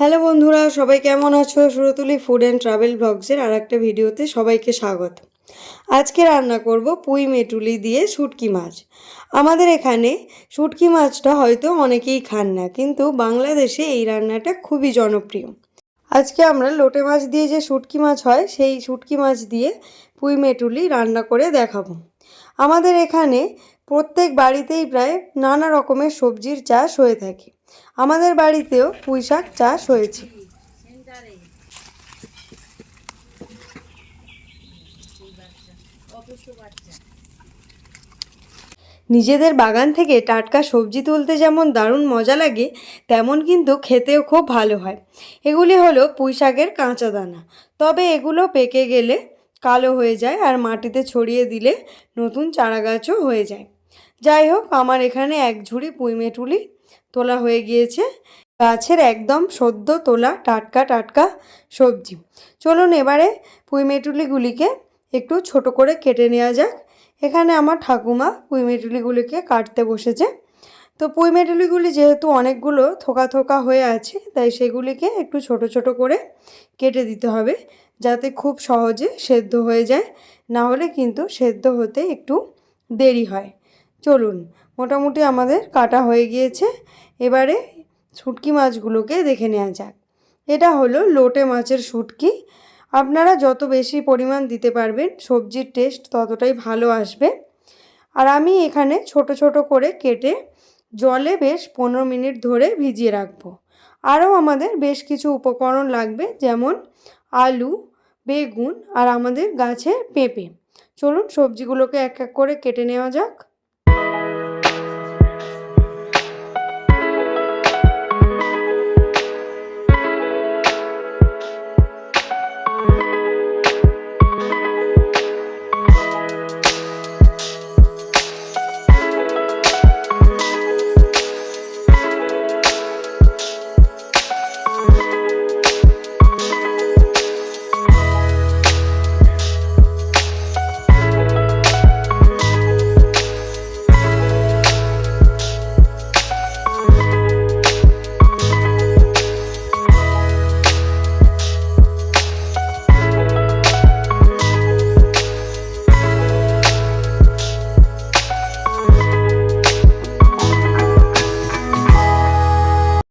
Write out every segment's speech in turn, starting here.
Hello বন্ধুরা, সবাই কেমন আছো? সুরতুলি ফুড অ্যান্ড ট্রাভেল ব্লগসের আর একটা ভিডিওতে সবাইকে স্বাগত। আজকে রান্না করব পুঁই মেটুলি দিয়ে শুটকি মাছ। আমাদের এখানে শুটকি মাছটা হয়তো অনেকেই খান না, কিন্তু বাংলাদেশে এই রান্নাটা খুবই জনপ্রিয়। আজকে আমরা লোটে মাছ দিয়ে যে শুটকি মাছ হয়, সেই শুটকি মাছ দিয়ে পুঁই মেটুলি রান্না করে দেখাবো। আমাদের এখানে প্রত্যেক বাড়িতেই প্রায় নানা রকমের সবজির চাষ হয়ে থাকে। আমাদের বাড়িতেও পুঁই শাক চাষ হয়েছে। নিজেদের বাগান থেকে টাটকা সবজি তুলতে যেমন দারুণ মজা লাগে, তেমন কিন্তু খেতেও খুব ভালো হয়। এগুলি হলো পুঁই শাকের কাঁচা দানা। তবে এগুলো পেকে গেলে কালো হয়ে যায় আর মাটিতে ছড়িয়ে দিলে নতুন চারা গাছও হয়ে যায়। যাই হোক, আমার এখানে এক ঝুড়ি পুঁই মেটুলি তোলা হয়ে গিয়েছে। গাছের একদম সদ্য তোলা টাটকা টাটকা সবজি। চলুন এবারে পুঁই মেটুলিগুলিকে একটু ছোট করে কেটে নেওয়া যাক। এখানে আমার ঠাকুমা পুঁই মেটুলিগুলিকে কাটতে বসেছে। তো পুঁই মেটুলিগুলি যেহেতু অনেকগুলো থোকা থোকা হয়ে আছে, তাই সেগুলিকে একটু ছোট ছোট করে কেটে দিতে হবে যাতে খুব সহজে সেদ্ধ হয়ে যায়। না হলে কিন্তু সেদ্ধ হতে একটু দেরি হয়। চলুন, মোটামুটি আমাদের কাটা হয়ে গিয়েছে। এবারে শুটকি মাছগুলোকে দেখে নেওয়া যাক। এটা হলো লোটে মাছের শুটকি। আপনারা যত বেশি পরিমাণ দিতে পারবেন, সবজির টেস্ট ততটাই ভালো আসবে। আর আমি এখানে ছোট ছোট করে কেটে জলে বেশ পনেরো মিনিট ধরে ভিজিয়ে রাখব। আরও আমাদের বেশ কিছু উপকরণ লাগবে, যেমন আলু, বেগুন আর আমাদের গাছের পেঁপে। চলুন সবজিগুলোকে এক এক করে কেটে নেওয়া যাক।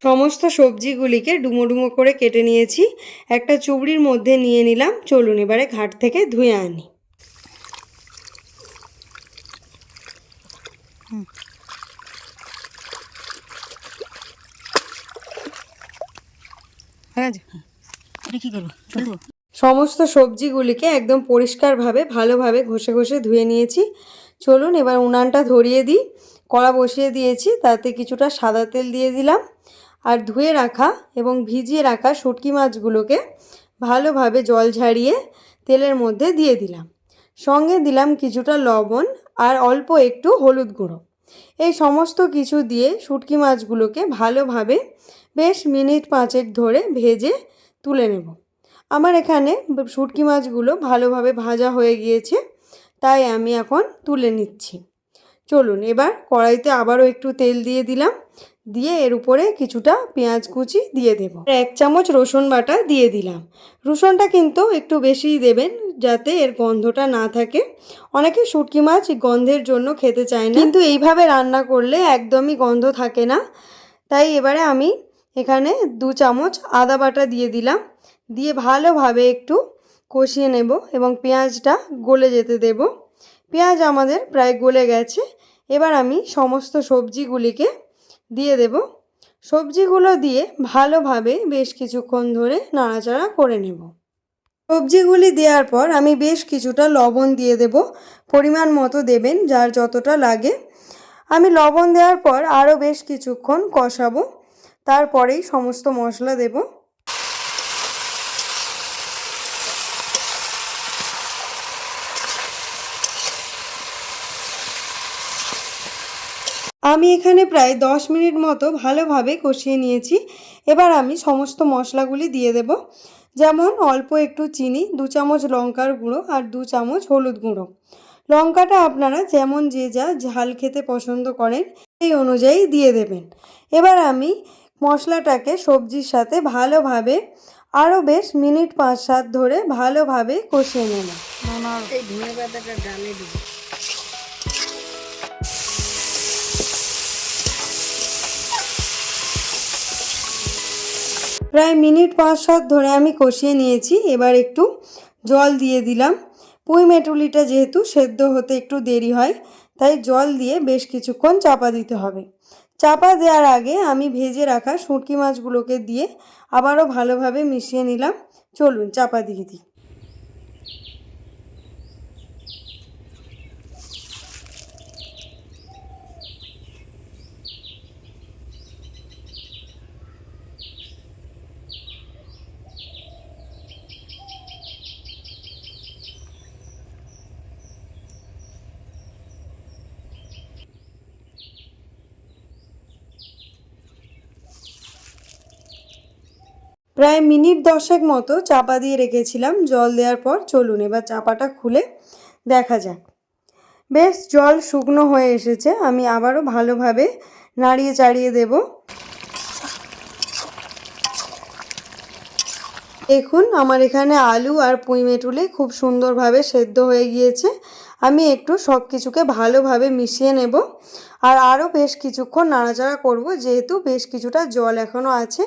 সমস্ত সবজিগুলিকে ডুমো ডুমো করে কেটে নিয়েছি। একটা চুবড়ির মধ্যে নিয়ে নিলাম। চলুন এবারে ঘাট থেকে ধুয়ে আনি। হ্যাঁ সমস্ত সবজিগুলিকে একদম পরিষ্কারভাবে ভালোভাবে ঘষে ঘষে ধুয়ে নিয়েছি। চলুন এবার উনানটা ধরিয়ে দিই। কড়া বসিয়ে দিয়েছি তাতে কিছুটা সাদা তেল দিয়ে দিলাম। আর ধুয়ে রাখা এবং ভিজিয়ে রাখা শুটকি মাছগুলোকে ভালোভাবে জল ঝাড়িয়ে তেলের মধ্যে দিয়ে দিলাম। সঙ্গে দিলাম কিছুটা লবণ আর অল্প একটু হলুদ গুঁড়ো। এই সমস্ত কিছু দিয়ে শুটকি মাছগুলোকে ভালোভাবে বেশ মিনিট পাঁচেক ধরে ভেজে তুলে নেব। আমার এখানে শুটকি মাছগুলো ভালোভাবে ভাজা হয়ে গিয়েছে, তাই আমি এখন তুলে নিচ্ছি। চলুন, এবার কড়াইতে আবারও একটু তেল দিয়ে দিলাম। দিয়ে এর উপরে কিছুটা পেঁয়াজ কুচি দিয়ে দেব। এক চামচ রসুন বাটা দিয়ে দিলাম। রসুনটা কিন্তু একটু বেশিই দেবেন যাতে এর গন্ধটা না থাকে। অনেকে শুটকি মাছ গন্ধের জন্য খেতে চায় না। কিন্তু এইভাবে রান্না করলে একদমই গন্ধ থাকে না। তাই এবারে আমি এখানে দু চামচ আদা বাটা দিয়ে দিলাম। দিয়ে ভালোভাবে একটু কষিয়ে নেব এবং পেঁয়াজটা গলে যেতে দেব। পেঁয়াজ আমাদের প্রায় গলে গেছে। এবার আমি সমস্ত সবজিগুলিকে দিয়ে দেব। সবজিগুলো দিয়ে ভালোভাবে বেশ কিছুক্ষণ ধরে নাড়াচাড়া করে নেব। সবজিগুলি দেওয়ার পর আমি বেশ কিছুটা লবণ দিয়ে দেব। পরিমাণ মতো দেবেন যার যতটা লাগে। আমি লবণ দেওয়ার পর আরও বেশ কিছুক্ষণ কষাবো। তারপরেই সমস্ত মশলা দেবো। আমি এখানে প্রায় দশ মিনিট মতো ভালোভাবে কষিয়ে নিয়েছি। এবার আমি সমস্ত মশলাগুলি দিয়ে দেব। যেমন অল্প একটু চিনি, দু চামচ লঙ্কার গুঁড়ো আর দু চামচ হলুদ গুঁড়ো। লঙ্কাটা আপনারা যেমন যে যা ঝাল খেতে পছন্দ করেন, সেই অনুযায়ী দিয়ে দেবেন। এবার আমি মশলাটাকে সবজির সাথে ভালোভাবে আরও বেশ মিনিট পাঁচ সাত ধরে ভালোভাবে কষিয়ে নেব। এই ধনে পাতাটা ডালে দিবি। প্রায় মিনিট পাঁচ সাত ধরে আমি কষিয়ে নিয়েছি। এবার একটু জল দিয়ে দিলাম। পুঁই মেটুলিটা যেহেতু সেদ্ধ হতে একটু দেরি হয়, তাই জল দিয়ে বেশ কিছুক্ষণ চাপা দিতে হবে। চাপা দেওয়ার আগে আমি ভেজে রাখা শুঁটকি মাছগুলোকে দিয়ে আবারও ভালোভাবে মিশিয়ে নিলাম। চলুন, চাপা দিয়ে দিই। প্রায় মিনিট দশেক মতো চাপা দিয়ে রেখেছিলাম, জল দেওয়ার পর চলুন এবার চাপাটা খুলে দেখা যাক। বেশ, জল শুকনো হয়ে এসেছে, আমি আবারও ভালোভাবে নাড়িয়ে চাড়িয়ে দেব। দেখুন, আমার এখানে আলু আর পুঁই মেটুলি খুব সুন্দরভাবে সেদ্ধ হয়ে গিয়েছে। আমি একটু সব কিছুকে ভালোভাবে মিশিয়ে নেব আর আরও বেশ কিছুক্ষণ নাড়াচাড়া করব, যেহেতু বেশ কিছুটা জল এখনও আছে।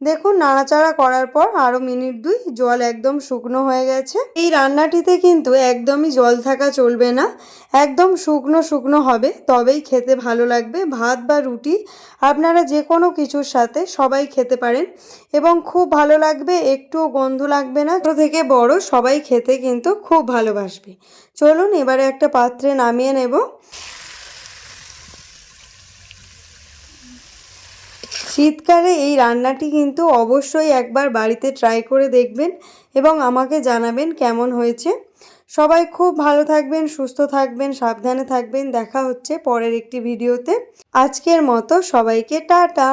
দেখুন, নাড়াচাড়া করার পর আরও মিনিট দুই জল একদম শুকনো হয়ে গেছে। এই রান্নাটিতে কিন্তু একদমই জল থাকা চলবে না। একদম শুকনো শুকনো হবে, তবেই খেতে ভালো লাগবে। ভাত বা রুটি আপনারা যে কোনো কিছুর সাথে সবাই খেতে পারেন এবং খুব ভালো লাগবে, একটুও গন্ধ লাগবে না। ছোটো থেকে বড় সবাই খেতে কিন্তু খুব ভালোবাসবে। চলুন, এবারে একটা পাত্রে নামিয়ে নেব। শীতকালে এই রান্নাটি কিন্তু অবশ্যই একবার বাড়িতে ট্রাই করে দেখবেন এবং আমাকে জানাবেন কেমন হয়েছে। সবাই খুব ভালো থাকবেন, সুস্থ থাকবেন, সাবধানে থাকবেন। দেখা হচ্ছে পরের একটি ভিডিওতে আজকের মতো সবাইকে টাটা।